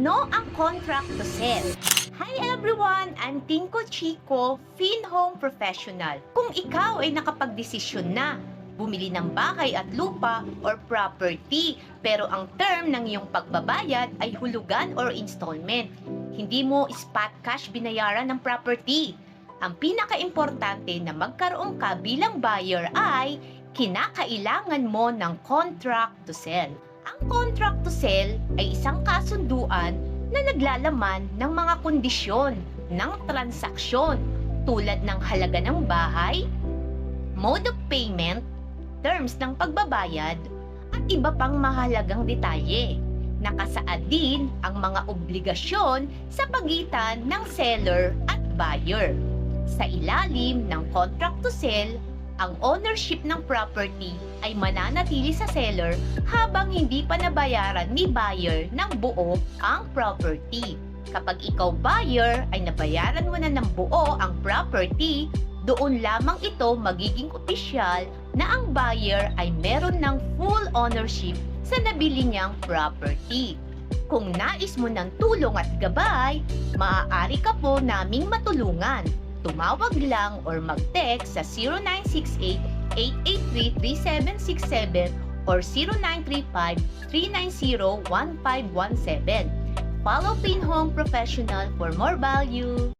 Ano ang contract to sell? Hi everyone! I'm Tinko Chico, FinHome Professional. Kung ikaw ay nakapagdesisyon na, bumili ng bahay at lupa or property, pero ang term ng iyong pagbabayad ay hulugan or installment. Hindi mo spot cash binayaran ng property. Ang pinaka-importante na magkaroon ka bilang buyer ay kinakailangan mo ng contract to sell. Ang contract to sell ay isang kasunduan na naglalaman ng mga kondisyon ng transaksyon tulad ng halaga ng bahay, mode of payment, terms ng pagbabayad, at iba pang mahalagang detalye. Nakasaad din ang mga obligasyon sa pagitan ng seller at buyer. Sa ilalim ng contract to sell, ang ownership ng property ay mananatili sa seller habang hindi pa nabayaran ni buyer ng buo ang property. Kapag ikaw buyer ay nabayaran mo na ng buo ang property, doon lamang ito magiging opisyal na ang buyer ay meron ng full ownership sa nabili niyang property. Kung nais mo ng tulong at gabay, maaari ka po naming matulungan. Tumawag lang or mag-text sa 0968-883-3767 or 0935-390-1517. Follow Pinhome Professional for more value.